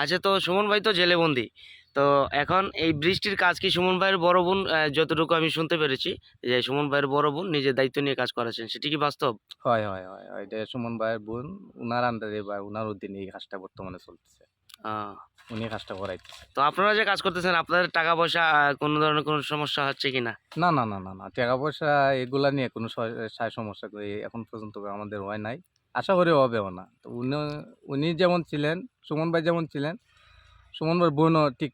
আচ্ছা তো সুমন ভাই তো জেলে বন্দি তো এখন এই বৃষ্টির কাজ কি সুমন ভাইয়ের বড় বোন যতটুকু আমি শুনতে পেরেছি যে সুমন ভাইয়ের বড় বোন নিজের দায়িত্ব নিয়ে কাজ করেছেন সেটি কি বাস্তব? হয় হয় হয় এটা সুমন ভাইয়ের বোন উনার আন্ডারে বা উনার অধীনে এই কাজটা বর্তমানে চলতেছে। উনি কাজটা করাইতেছে। তো আপনারা যে কাজ করতেছেন আপনাদের টাকা পয়সা কোনো ধরনের কোনো সমস্যা হচ্ছে কি না? না না না না না টাকা পয়সা এগুলা নিয়ে কোনো সমস্যা এখন পর্যন্ত আমাদের হয় নাই। আশা করি হবেও না। তো উনি উনি যেমন ছিলেন সুমন ভাই যেমন ছিলেন সুমন ভাইয়ের বোনও ঠিক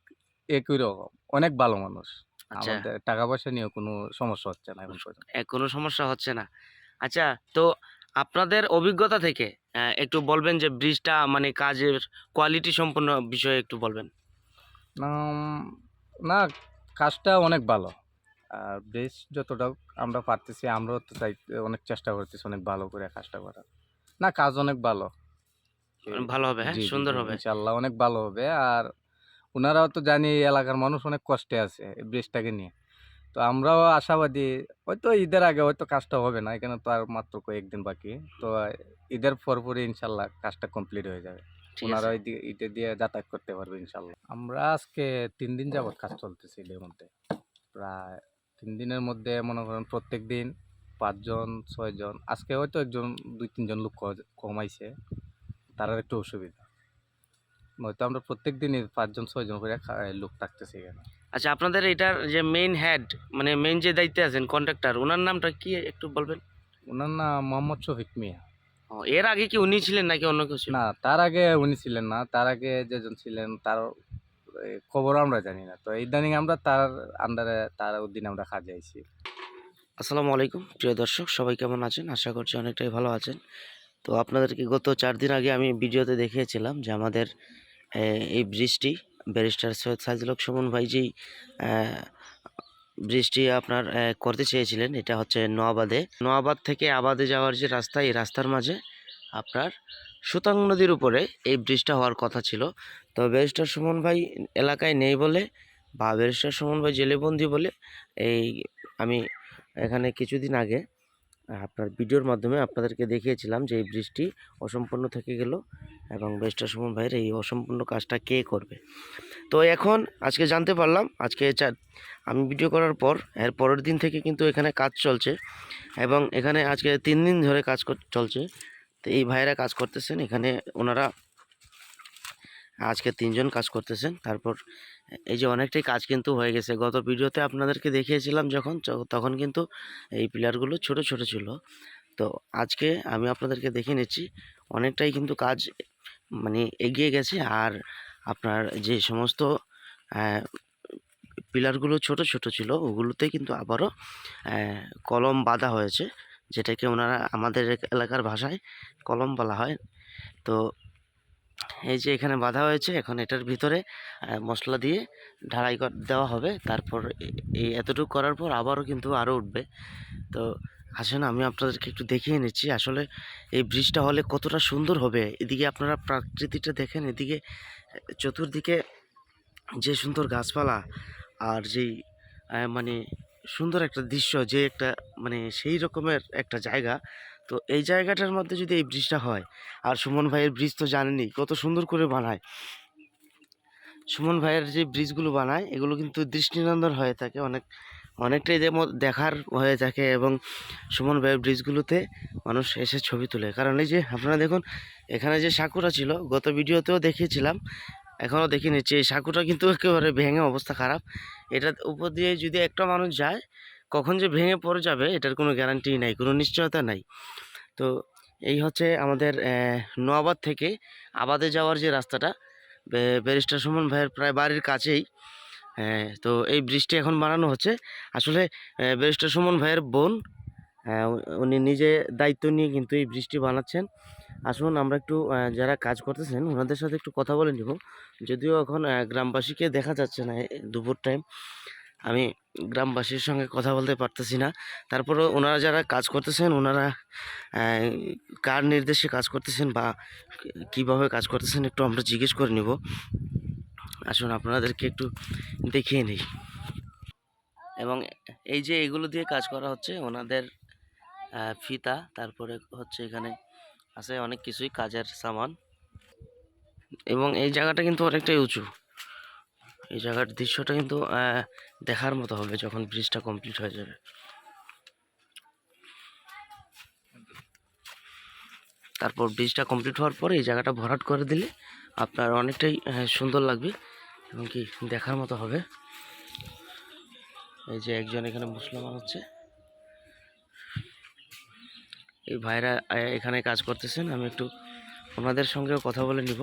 একই রকম অনেক ভালো মানুষ। আচ্ছা। আমাদের টাকা পয়সা নিয়ে কোনো সমস্যা হচ্ছে না এখন পর্যন্ত। কোনো সমস্যা হচ্ছে না। আচ্ছা তো আপনাদের অভিজ্ঞতা থেকে একটু বলবেন যে ব্রিজটা মানে কাজের কোয়ালিটি সম্পন্ন বিষয়ে একটু বলবেন। না কাজটা অনেক ভালো। আর বেশ যতটা আমরা পারতেছি আমরাও তো চাই অনেক চেষ্টা করতেছি অনেক ভালো করে কাজটা করার। না কাজ অনেক ভালো। ভালো হবে হ্যাঁ? সুন্দর হবে। ইনশাল্লাহ অনেক ভালো হবে। আর ওনারাও তো জানি এলাকার মানুষ অনেক কষ্টে আছে এই ব্রিজটাকে নিয়ে। তো আমরাও আশাবাদী হয়তো ঈদের আগে হয়তো কাজটা হবে না এখানে তো আর মাত্র কয়েকদিন বাকি। তো ঈদের পরপরই ইনশাল্লাহ কাজটা কমপ্লিট হয়ে যাবে। ওনারা আছে। ওই দি- ঈদের দিয়ে যাতায়াত করতে পারবে ইনশাল্লাহ আমরা আজকে তিন দিন যাবত কাজ চলতেছে এর মধ্যে। প্রায় তিন দিনের মধ্যে মনে করেন প্রত্যেক দিন পাঁচজন ছয়জন আজকে হয়তো একজন দুই তিনজন লোক কমাইছে তার একটু অসুবিধা। হয়তো আমরা প্রত্যেক দিনই পাঁচজন ছয়জন করে লোক থাকতেছি এখানে। আচ্ছা আপনাদের এটার যে মেইন হেড মানে মেইন যে দায়িত্বে আছেন কন্ট্রাক্টর ওনার নামটা কি একটু বলবেন? ওনার নাম মোহাম্মদ শফিক মিয়া। ও, এর আগে কি উনি ছিলেন নাকি অন্য কেউ না তার আগে উনি ছিলেন না তার আগে যেজন ছিলেন তার খবর আমরা জানি না। তো ইদানিং আমরা তার আন্ডারে তার অধীনে আমরা কাজে আইছি। আসসালামু আলাইকুম। প্রিয় দর্শক, সবাই কেমন আছেন? আশা করছি অনেকটাই ভালো আছেন। তো আপনাদেরকে গত চার দিন আগে আমি ভিডিওতে দেখিয়েছিলাম যে আমাদের এই ব্রিজটি, ব্যারিস্টার সৈয়দ সাইজুলক সুমন ভাই যেই ব্রিজটি আপনার করতে চেয়েছিলেন, এটা হচ্ছে নোয়াবাদে নোয়াবাদ থেকে আবাদে যাওয়ার যে রাস্তা, এই রাস্তার মাঝে আপনার সুতাং নদীর উপরে এই ব্রিজটা হওয়ার কথা ছিল। তো ব্যারিস্টার সুমন ভাই এলাকায় নেই বলে বা ব্যারিস্টার সুমন ভাই জেলেবন্দি বলে এই আমি এখানে কিছুদিন আগে, আপনার ভিডিওর মাধ্যমে আপনাদেরকে দেখিয়েছিলাম যে এই ব্রিজটি অসম্পূর্ণ থেকে গেল এবং বেস্টার সুমন ভাইয়ের এই অসম্পূর্ণ কাজটা কে করবে? তো এখন আজকে জানতে পারলাম, আজকে আমি ভিডিও করার পর, এর পরের দিন থেকে কিন্তু এখানে কাজ চলছে এবং এখানে আজকে তিন দিন ধরে কাজ চলছে। তো এই ভাইয়েরা কাজ করতেছেন, এখানে ওনারা আজকে তিনজন কাজ করতেছেন, তারপর এই যে অনেকটাই কাজ কিন্তু হয়ে গেছে। গত ভিডিওতে আপনাদেরকে দেখিয়েছিলাম যখন তখন কিন্তু এই পিলারগুলো ছোট ছোট ছিল। তো আজকে আমি আপনাদেরকে দেখে নিচ্ছি, অনেকটাই কিন্তু কাজ মানে এগিয়ে গেছে। আর আপনার যে সমস্ত পিলারগুলো ছোট ছোট ছিল, ওগুলোতে কিন্তু আবারও কলম বাঁধা হয়েছে। যেটাকে ওনারা আমাদের এলাকার ভাষায় কলম বলা হয়। তো এই যে এখানে বাঁধা হয়েছে, এখন এটার ভিতরে মশলা দিয়ে ঢালাই দেওয়া হবে। তারপর এই এতটুকু করার পর আবারও কিন্তু আরও উঠবে। তো আসেন, আমি আপনাদেরকে একটু দেখিয়ে নিচ্ছি। আসলে এই ব্রিজটা হলে কতটা সুন্দর হবে। এদিকে আপনারা প্রাকৃতিকটা দেখেন, এদিকে চতুর্দিকে যে সুন্দর গাছপালা আর যেই মানে সুন্দর একটা দৃশ্য, যে একটা মানে সেই রকমের একটা জায়গা তো এই জায়গাটার মধ্যে যদি এই ব্রিজটা হয়, আর সুমন ভাইয়ের ব্রিজ তো জানেনই, কত সুন্দর করে বানায়। সুমন ভাইয়ের যে ব্রিজগুলো বানায়, এগুলো কিন্তু দৃষ্টিনন্দন হয়ে থাকে অনেক, অনেকটাই দেখার হয়ে থাকে এবং সুমন ভাইয়ের ব্রিজগুলোতে মানুষ এসে ছবি তোলে। কারণ এই যে আপনারা দেখুন, এখানে যে সাঁকুরা ছিল, গত ভিডিওতেও দেখিয়েছিলাম, এখনও দেখে নিচ্ছি এই সাঁকুটা কিন্তু একেবারে ভেঙে অবস্থা খারাপ। এটার উপর দিয়ে যদি একটা মানুষ যায় কখন যে ভেঙে পড়ে যাবে, এটার কোনো গ্যারান্টি নাই, কোনো নিশ্চয়তা নাই। তো এই হচ্ছে আমাদের নোয়াবাদ থেকে আবাদে যাওয়ার যে রাস্তাটা ব্যারিস্টার সুমন ভাইয়ের প্রায় বাড়ির কাছেই। হ্যাঁ তো এই ব্রিজটি এখন বানানো হচ্ছে। আসলে ব্যারিস্টার সুমন ভাইয়ের বোন উনি নিজে দায়িত্ব নিয়ে কিন্তু এই ব্রিজটি বানাচ্ছেন। আসুন আমরা একটু যারা কাজ করতেছেন, ওনাদের সাথে একটু কথা বলে নিব। যদিও এখন গ্রামবাসীকে দেখা যাচ্ছে না দুপুর টাইম আমি গ্রামবাসীর সঙ্গে কথা বলতে পারতেছি না। তারপরেও ওনারা যারা কাজ করতেছেন, ওনারা কার নির্দেশে কাজ করতেছেন বা কীভাবে কাজ করতেছেন একটু আমরা জিজ্ঞেস করে নিব। আসুন, আপনাদেরকে একটু দেখিয়ে নিই। এবং এই যে এগুলো দিয়ে কাজ করা হচ্ছে, ওনাদের ফিতা, তারপরে হচ্ছে এখানে আছে অনেক কিছুই, কাজের সামান। এবং এই জায়গাটা কিন্তু অনেকটাই উঁচু। এই জায়গার দৃশ্যটা কিন্তু দেখার মতো হবে যখন ব্রিজটা কমপ্লিট হয়ে যাবে। তারপর ব্রিজটা কমপ্লিট হওয়ার পরে এই জায়গাটা ভরাট করে দিলে আপনার অনেকটাই সুন্দর লাগবে এবং কি দেখার মতো হবে। এই যে একজন এখানে মুসলমান হচ্ছে। এই ভাইরা এখানে কাজ করতেছেন, আমি একটু ওনাদের সঙ্গেও কথা বলে নিব।